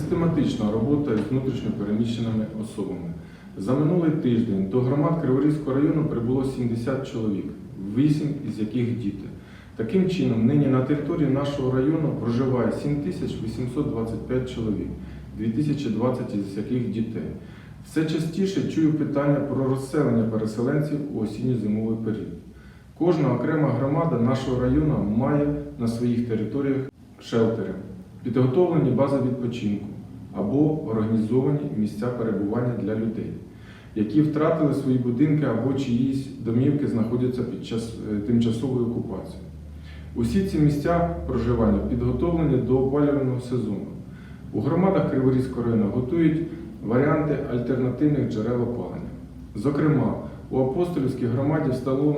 систематична робота з внутрішньо переміщеними особами. За минулий тиждень до громад Криворізького району прибуло 70 чоловік, 8 із яких діти. Таким чином, нині на території нашого району проживає 7825 чоловік, 2020 із яких дітей. Все частіше чую питання про розселення переселенців у осінньо-зимовий період. Кожна окрема громада нашого району має на своїх територіях шелтери, підготовлені бази відпочинку або організовані місця перебування для людей, які втратили свої будинки або чиїсь домівки знаходяться під час е, тимчасової окупації. Усі ці місця проживання підготовлені до опалювального сезону. У громадах Криворізького району готують варіанти альтернативних джерел опалення. Зокрема, у Апостолівській громаді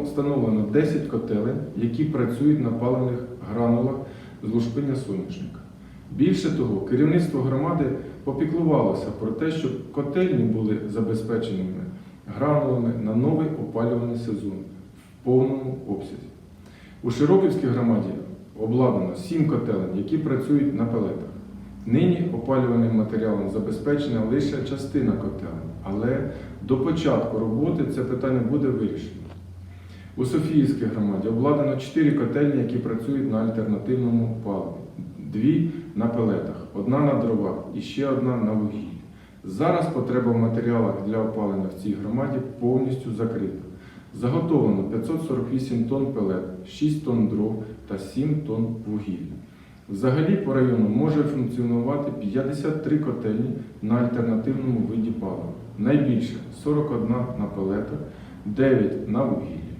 встановлено 10 котелень, які працюють на паливних гранулах з лушпиння соняшника. Більше того, керівництво громади попіклувалося про те, щоб котельні були забезпеченими гранулами на новий опалювальний сезон в повному обсязі. У Широківській громаді обладнано 7 котелень, які працюють на пелетах. Нині опалювальним матеріалом забезпечена лише частина котелень, але до початку роботи це питання буде вирішено. У Софіївській громаді обладнано 4 котельні, які працюють на альтернативному паливі. Дві на пелетах, одна на дровах і ще одна на вугіллі. Зараз потреба в матеріалах для опалення в цій громаді повністю закрита. Заготовлено 548 тонн пелет, 6 тонн дров та 7 тонн вугілля. Взагалі по району може функціонувати 53 котельні на альтернативному виді палива. Найбільше 41 на пелетах, 9 на вугіллі.